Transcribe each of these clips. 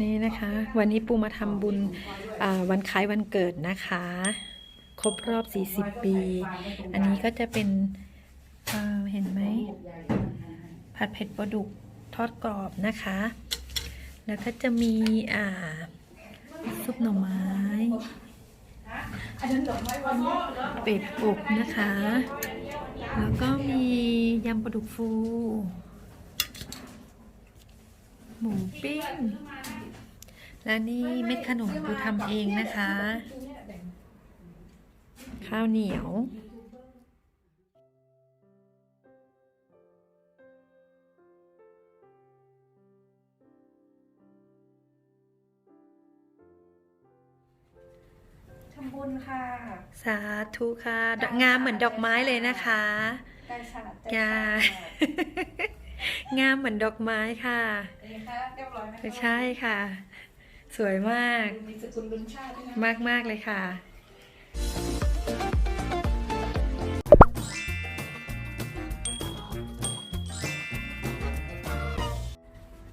นี่นะคะ วันนี้ปูมาทำบุญอ่าวันคล้ายวันเกิดนะคะ ครบรอบ 40 ปี อันนี้ก็จะเป็นอ่าเห็นไหม ผัดเผ็ดปลาดุกทอดกรอบนะคะ แล้วก็จะมีอ่าซุปหน่อไม้เป็ดอบนะคะ แล้วก็มียำปลาดุกฟู หมูปิ้ง และนี่เม็ดขนมปูทำเองนะคะ ข้าวเหนียวทำบุญค่ะ สาธุค่ะดอกงามเหมือนดอกไม้เลยนะคะใจขาดใจงาขาดงามเหมือนดอกไม้ค่ะเป็นไงคะเรียบร้อยไหมคะใช่ค่ะ สวยมาก มีสกุลลุนชาติด้วยนะ มากมากๆเลยค่ะ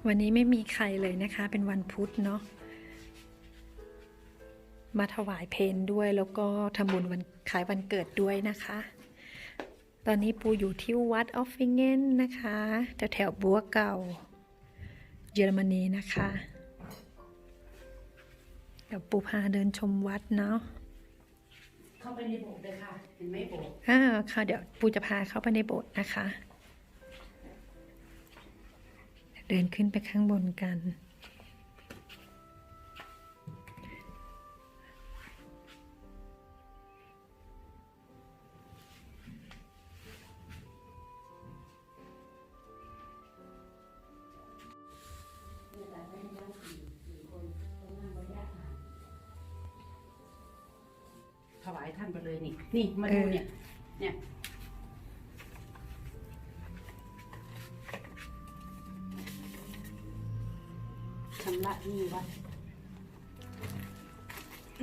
วันนี้ไม่มีใครเลยนะคะ เป็นวันพุธเนาะ มาถวายเพนด้วยแล้วก็ทำบุญวันขายวันเกิดด้วยนะคะ ตอนนี้ปูอยู่ที่วัดออฟฟิงเกนนะคะแถวแถวๆบัวเก่า เยอรมนีนะคะเดี๋ยวปูพาเดินชมวัดเนาะเข้าไปในโบสถ์เลยค่ะเห็นไหมโบสถ์อ่าค่ะเดี๋ยวปูจะพาเข้าไปในโบสถ์นะคะ เดินขึ้นไปข้างบนกัน ถวายท่านไปเลยนี่ นี่มาดูเออเนี่ย เนี่ย ชำระหนี้วัด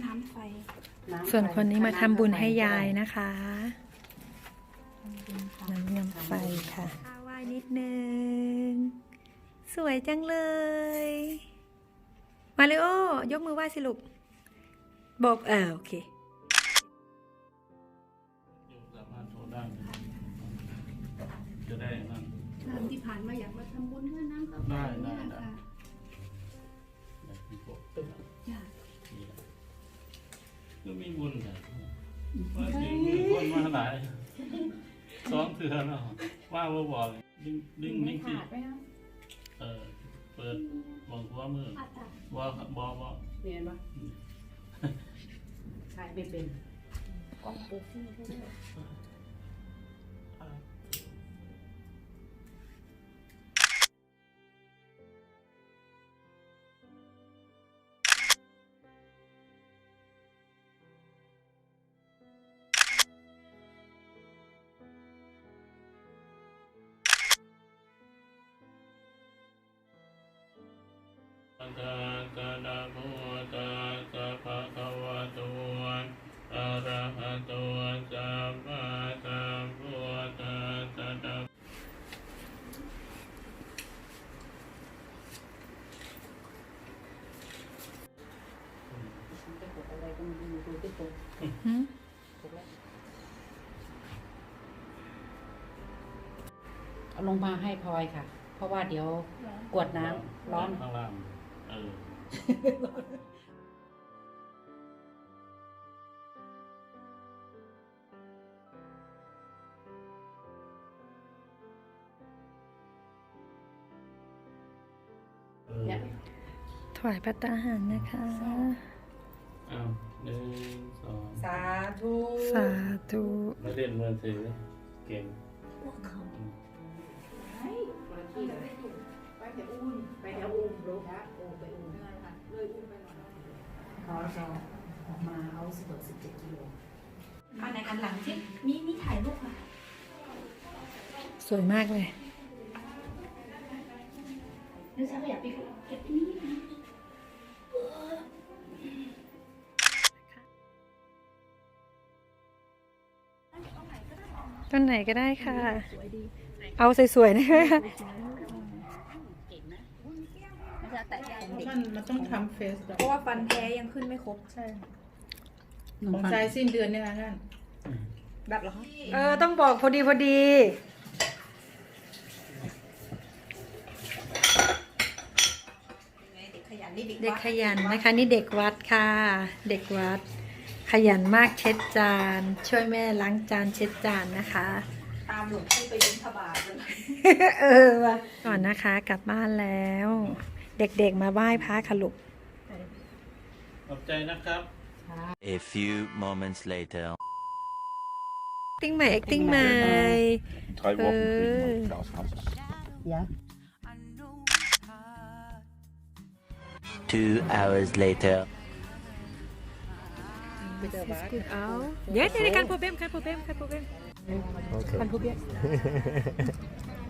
น้ำไฟ น้ำส่วนคนนี้มาทำบุญให้ยายนะนะคะน้ำยำไฟค่ะไหว้นิดนึง สวยจังเลย มาริโอ ยกมือไหว้สิลูกบอกเออโอเค จะได้นั่นน้ำที่ผ่านมาอยากมาทำบุญด้วยน้ำกาแฟได้ได้เนี่ยได้ ค่ะแบบที่ปกตึ๊บจ้ะนี่แหละก็มีบุญนะว่าจริงมีคนมาหลายสองเถื่อแล้วว่าว่าบอกดึงดึงนิ่งสิขาดไหมคะเออเปิดมองหัวมืออาจารย์ว่าบอกว่าเห็นปะใช่ไม่เป็นกล้องปูฟี่ด้วย ตะกะนะโมตะสะภะคะวะโตอะระหะโตสัมมาสัมพุทธัสสะจะกดอะไรก็ไม่รู้ดูที่ตรงหืมถูกแล้วเอาลงมาให้พลอยค่ะ เพราะว่าเดี๋ยวกวดน้ำร้อนข้างล่างเออเออเนี่ยถวายพระตาหารนะคะอ้าวหนึ่งสองสาธุสาธุ ไม่เล่นมือถือเก่งไปแต่อุ่นไปเดี๋ยวอุ้มรู้นะอุ้มไปอุ้มเลยอุ่นไปหน่อยเขาจะออกมาเอาสิบหกสิบเจ็ดกิโลอันไหนอันหลังที่มีมีถ่ายรูปมาสวยมากเลยเดี๋ยวฉันก็อยากไปเก็บที่นี่นะต้นไหนก็ได้ค่ะ เอาสวยๆนะคะ เก่งนะมันจะแตะใจมันมันต้องทำเฟสแบบเพราะว่าฟันแท้ยังขึ้นไม่ครบ ใช่ของใจสิ้นเดือนเนี่ยนะท่านดัดเหรอคะเออ ต้องบอกพอดีพอดี เด็กขยันนี่เด็กเด็กวัขยันนะคะ นี่เด็กวัดค่ะ เด็กวัด ขยันมากเช็ดจาน ช่วยแม่ล้างจานเช็ดจานนะคะ ตามหลวงพี่ไปยินทบาทเลย เออว่ะก่อนนะคะกลับบ้านแล้วเด็กๆมาไหว้พระค่ะลูก ขอบใจนะครับ A few moments later. acting ใหม่ acting ใหม่ Drei Wochen Äh. kriegen wir Glas Wasser. Two hours later. เอาเย้ในกา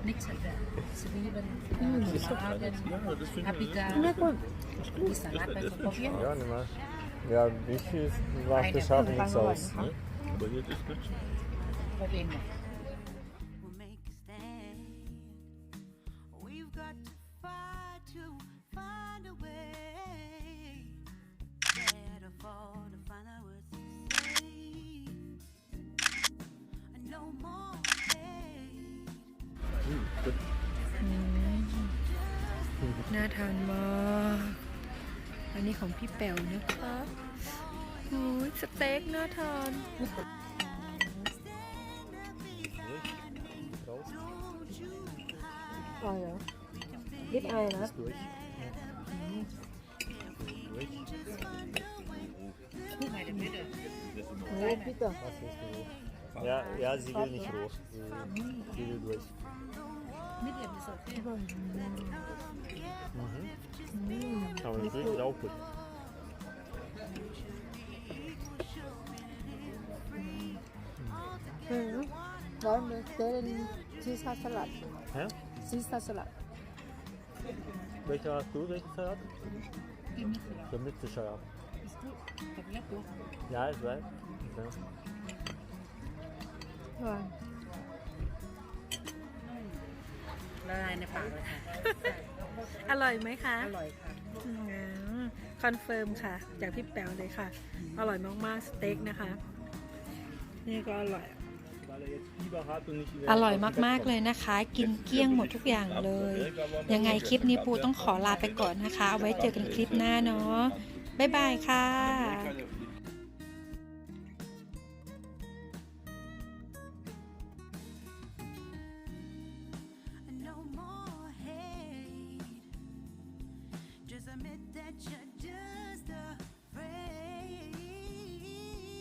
Nixhäuser, halt Zwiebeln, äh, Tomaten, Paprika, die Salatblätter probieren. Ja, nimm mal. Ja, wie viel macht das Schafe nichts aus? Ne? Aber hier ist gut. Probieren wir. ทานมากอันนี้ของพี่แป๋วนะคะโอ้ยสเต็กน่าทานอร่อยเหรอลิปอายนะ Durch. Durch. โอ้พี่ต่อ Was willst du hoch? Ja, ja, sie will nicht hoch. Sie, sie will durch. Medium is okay. Mhm. Aber das ist auch gut. ร้อนเลยเต้นชีสสลัด Hä? ชีสสลัด Welcher hast du? Welchen Salat? Die Mitte. Der Mitte-Salat. Is goed. Ik heb lekker hoor. Ja, ich weiß. Ja. ละลายในปากเลยค่ะ อร่อยไหมคะอร่อยค่ะคอนเฟิร์มค่ะ จากพี่แป๋วเลยค่ะ อร่อยมากๆสเต็กนะคะ นี่ก็อร่อย Weil er jetzt Fieber hat und nicht in der อร่อยมากๆเลยนะคะ กินเกลี้ยงหมดทุกอย่างเลย ยังไงคลิปนี้ปูต้องขอลาไปก่อนนะคะ เอาไว้เจอกันคลิปหน้าเนาะบ๊ายบายค่ะ such